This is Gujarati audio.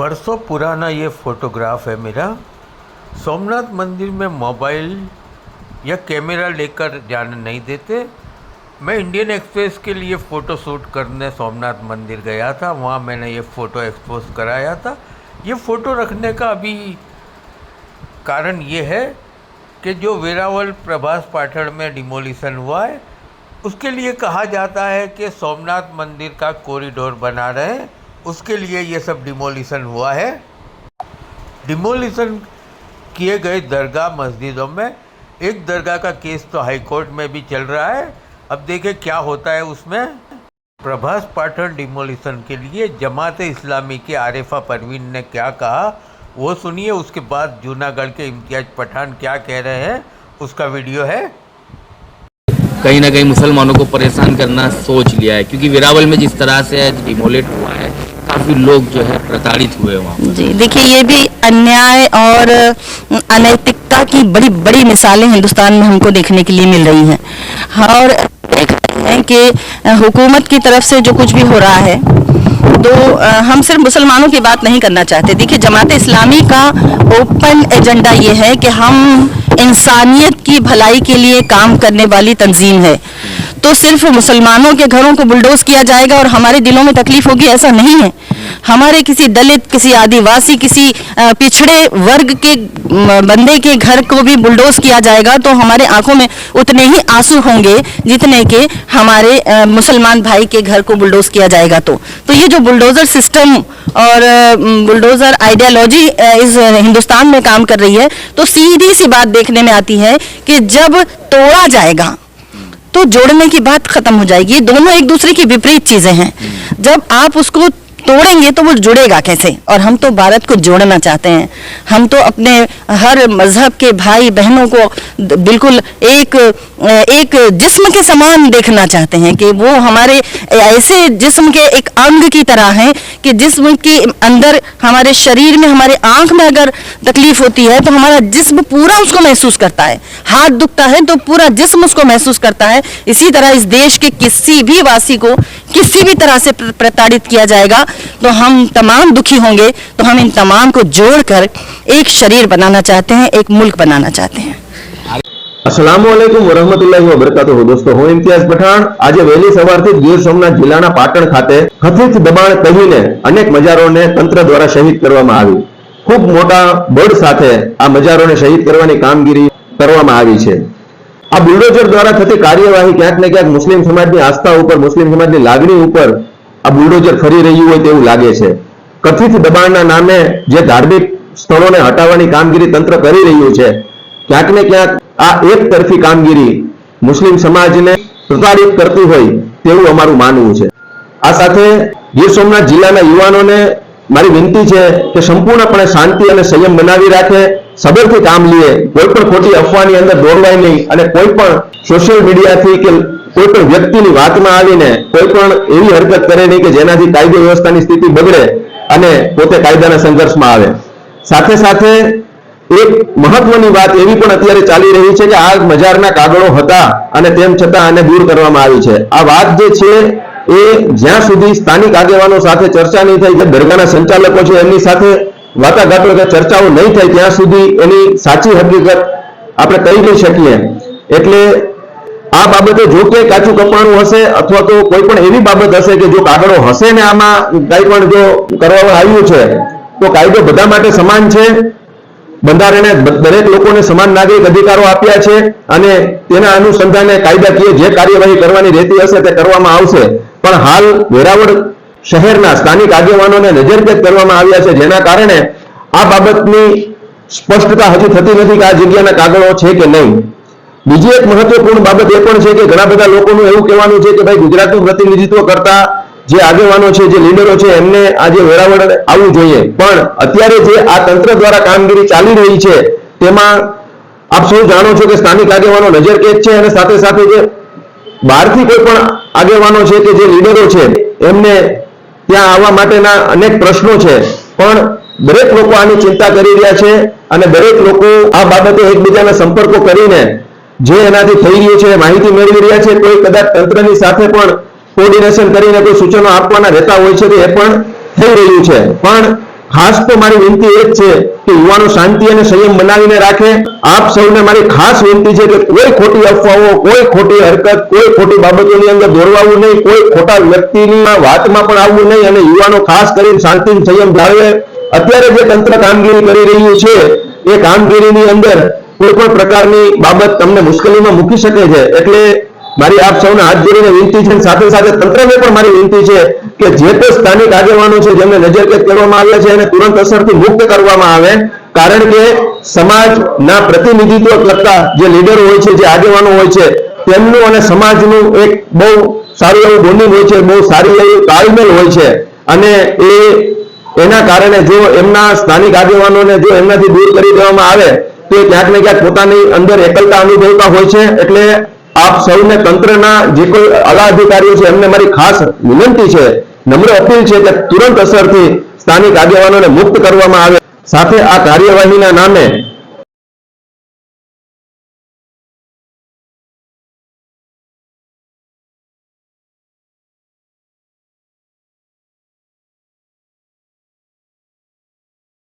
बरसों पुराना ये फोटोग्राफ है मेरा। सोमनाथ मंदिर में मोबाइल या कैमरा लेकर जाने नहीं देते। मैं इंडियन एक्सप्रेस के लिए फ़ोटो शूट करने सोमनाथ मंदिर गया था। वहाँ मैंने ये फ़ोटो एक्सपोज कराया था। ये फ़ोटो रखने का अभी कारण ये है कि जो वेरावल प्रभास पाठक में डिमोलिशन हुआ है, उसके लिए कहा जाता है कि सोमनाथ मंदिर का कॉरिडोर बना रहे हैं। उसके लिए ये सब डिमोलिशन हुआ है। डिमोलिशन किए गए दरगाह मस्जिदों में, एक दरगाह का केस तो हाई कोर्ट में भी चल रहा है। अब देखें क्या होता है उसमें। प्रभास पाठन डिमोलिशन के लिए जमात इस्लामी के आरिफा परवीन ने क्या कहा, वो सुनिए उसके बाद जूनागढ़ के इम्तियाज़ पठान क्या कह रहे हैं। उसका वीडियो है। कहीं ना कहीं मुसलमानों को परेशान करना सोच लिया है, क्योंकि वेरावल में जिस तरह से डिमोलेट हुआ है काफ़ी लोग जो है प्रताड़ित हुए वहाँ जी, देखिए, ये भी अन्याय और अनैतिकता की बड़ी बड़ी मिसालें हिंदुस्तान में हमको देखने के लिए मिल रही हैं। और देख रहे हैं कि हुकूमत की तरफ़ से जो कुछ भी हो रहा है तो हम सिर्फ़ मुसलमानों की बात नहीं करना चाहते। देखिए, जमात इस्लामी का ओपन एजेंडा ये है कि हम इंसानियत की भलाई के लिए काम करने वाली तंजीम है। तो सिर्फ़ मुसलमानों के घरों को बुलडोज किया जाएगा और हमारे दिलों में तकलीफ़ होगी, ऐसा नहीं है। हमारे किसी दलित, किसी आदिवासी, किसी पिछड़े वर्ग के बंदे के घर को भी बुलडोज किया जाएगा तो हमारे आँखों में उतने ही आँसू होंगे जितने के हमारे मुसलमान भाई के घर को बुलडोज किया जाएगा तो। तो ये जो बुलडोजर सिस्टम और बुलडोजर आइडियोलॉजी इस हिंदुस्तान में काम कर रही है तो सीधी सी बात देखने में आती है कि जब तोड़ा जाएगा तो जोड़ने की बात खत्म हो जाएगी ये दोनों एक दूसरे की विपरीत चीजें हैं जब आप उसको तोड़ेंगे तो वो जुड़ेगा कैसे? और हम तो भारत को जोड़ना चाहते हैं। हम तो अपने हर मज़हब के भाई बहनों को बिल्कुल एक एक जिस्म के समान देखना चाहते हैं कि वो हमारे ऐसे जिस्म के एक अंग की तरह हैं कि जिस्म के अंदर हमारे शरीर में हमारे आँख में अगर तकलीफ़ होती है तो हमारा जिस्म पूरा उसको महसूस करता है। हाथ दुखता है तो पूरा जिस्म उसको महसूस करता है। इसी तरह इस देश के किसी भी वासी को किसी भी तरह से प्रताड़ित किया जाएगा। तो हम तमाम दुखी होंगे तो हम इन तमाम को जोड़कर एक शरीर बनाना चाहते हैं एक मुल्क बनाना चाहते हैं અસલામુઅલૈકુમ વરહમતુલ્લાહિ વબરકાતુહુ દોસ્તો હું ઇમ્તિયાઝ પઠાણ આજે વહેલી સવારથી જ ગીર સોમનાથ જિલ્લાના પાટણ ખાતે કથિત દબાણ કહીને અનેક મજારોને તંત્ર દ્વારા શહીદ કરવામાં આવી ખૂબ મોટા બળ સાથે આ મજારોને શહીદ કરવાની કામગીરી કરવામાં આવી છે આ બુલડોઝર દ્વારા થતી કાર્યવાહી ક્યાંક ને ક્યાંક મુસ્લિમ સમાજની આસ્થા ઉપર મુસ્લિમ સમાજની લાગણી ઉપર આ બુલડોઝર ફરી રહ્યું હોય તેવું લાગે છે. કથિત દબાણના નામે જે ધાર્મિક સ્થળોને હટાવવાની કામગીરી તંત્ર કરી રહ્યું છે, ક્યાંક ને ક્યાંક આ એક તરફી કામગીરી મુસ્લિમ સમાજને પ્રતાડિત કરતી હોય તેવું અમારું માનવું છે. આ સાથે ગીર સોમનાથ જિલ્લાના યુવાનોને મારી વિનંતી છે કે સંપૂર્ણપણે શાંતિ અને સંયમ બનાવી રાખે, સબરથી કામ લઈએ કોઈ પણ ખોટી અફવાની અંદર દોડવાય નહીં અને કોઈ પણ સોશિયલ મીડિયાથી કે કોઈ પણ વ્યક્તિની વાતમાં આવીને કોઈ પણ એવી હરકત કરે નહીં કે જેનાથી કાયદો વ્યવસ્થાની સ્થિતિ બગડે અને પોતે કાયદાના સંઘર્ષમાં આવે. સાથે સાથે એક મહત્વની વાત એવી પણ અત્યારે ચાલી રહી છે કે આ મજારના કાગળો હતા અને તેમ છતાં આને દૂર કરવામાં આવી છે. આ વાત જે છે એ જ્યાં સુધી સ્થાનિક આગેવાનો સાથે ચર્ચા નહીં થાય કે સંચાલકો છે એમની સાથે વાટાઘાટો કે ચર્ચાઓ નહીં થાય ત્યાં સુધી એની સાચી હકીકત આપણે કહી નહીં શકીએ. એટલે આ બાબતે જો કે કાચું કપાણું હશે અથવા તો કોઈ પણ એવી બાબત હશે કે જો કાગળો હશે ને આમાં કઈ પણ જો કરવામાં આવ્યું છે, તો કાયદો બધા માટે સમાન છે. બંધારણે દરેક લોકોને સમાન નાગરિક અધિકારો આપ્યા છે અને તેના અનુસંધાને કાયદાકીય જે કાર્યવાહી કરવાની રહેતી હશે તે કરવામાં આવશે. પણ હાલ વેરાવળ શહેરના સ્થાનિક આગેવાનોને નજરકેદ કરવામાં આવ્યા છે, જેના કારણે આ બાબતની સ્પષ્ટતા હજી થતી નથી કે આ જગ્યાના કાગળો છે કે નહીં. બીજી એક મહત્વપૂર્ણ બાબત એ પણ છે કે ઘણા બધા લોકોનું એવું કહેવાનું છે કે ભાઈ ગુજરાતનું પ્રતિનિધિત્વ કરતા જે આગેવાનો છે, જે લીડરો છે, એમને આજે વેરાવળ આવવું જોઈએ. પણ અત્યારે જે આ તંત્ર દ્વારા કામગીરી ચાલી રહી છે, તેમાં આપ સૌ જાણો છો કે સ્થાનિક આગેવાનો નજર કેદ છે અને સાથે સાથે જે બહારથી કોઈ પણ આગેવાનો છે કે જે લીડરો છે, એમને ત્યાં આવવા માટેના અનેક પ્રશ્નો છે. પણ દરેક લોકો આની ચિંતા કરી રહ્યા છે અને દરેક લોકો આ બાબતે એકબીજાના સંપર્કો કરીને જે એનાથી થઈ રહ્યું છે, માહિતી મેળવી રહ્યા છે, કોઈ કદાચ તંત્રની સાથે પણ કોર્ડિનેશન કરીને કોઈ સૂચનો આપવાના રહેતા હોય છે, તો એ પણ થઈ રહ્યું છે. પણ ખાસ તો મારી વિનંતી એ જ છે કે યુવાનો શાંતિ અને સંયમ બનાવીને રાખે. આપ સૌને મારી ખાસ વિનંતી છે કે કોઈ ખોટી અફવાઓ, કોઈ ખોટી હરકત, કોઈ ખોટી બાબતોની અંદર દોરવાવું નહીં, કોઈ ખોટા વ્યક્તિની વાતમાં પણ આવવું નહીં અને યુવાનો ખાસ કરીને શાંતિ સંયમ જાળવે. અત્યારે જે તંત્ર કામગીરી કરી રહ્યું છે, એ કામગીરીની અંદર કોઈ પણ પ્રકારની બાબત તમને મુશ્કેલીમાં મૂકી શકે છે. એટલે મારી આપ સૌને હાથ જોડીને વિનંતી છે સાથે સાથે તંત્રને પણ મારી વિનંતી છે કે જે તે સ્થાનિક આગેવાનો છે જેમને નજરકેદ કરવામાં આવ્યા છે એને તુરંત અસરથી મુક્ત કરવામાં આવે. કારણ કે સમાજના પ્રતિનિધિત્વ કરતા જે લીડરો હોય છે, જે આગેવાનો હોય છે, તેમનું અને સમાજનું એક બહુ સારું એવું બોન્ડિંગ હોય છે, બહુ સારી એવી તાલમેલ હોય છે. અને એ એના કારણે જો એમના સ્થાનિક આગેવાનોને જો એમનાથી દૂર કરી દેવામાં આવે તો ક્યાંક ને ક્યાંક પોતાની અંદર એકલતા અનુભવતા હોય છે, એટલે આપ સૌને તંત્રના જે કોઈ આલા અધિકારીઓ છે, એમને મારી ખાસ વિનંતી છે, નમ્ર અપીલ છે કે તુરંત અસરથી સ્થાનિક આગેવાનોને મુક્ત કરવામાં આવે. સાથે આ કાર્યવાહીના નામે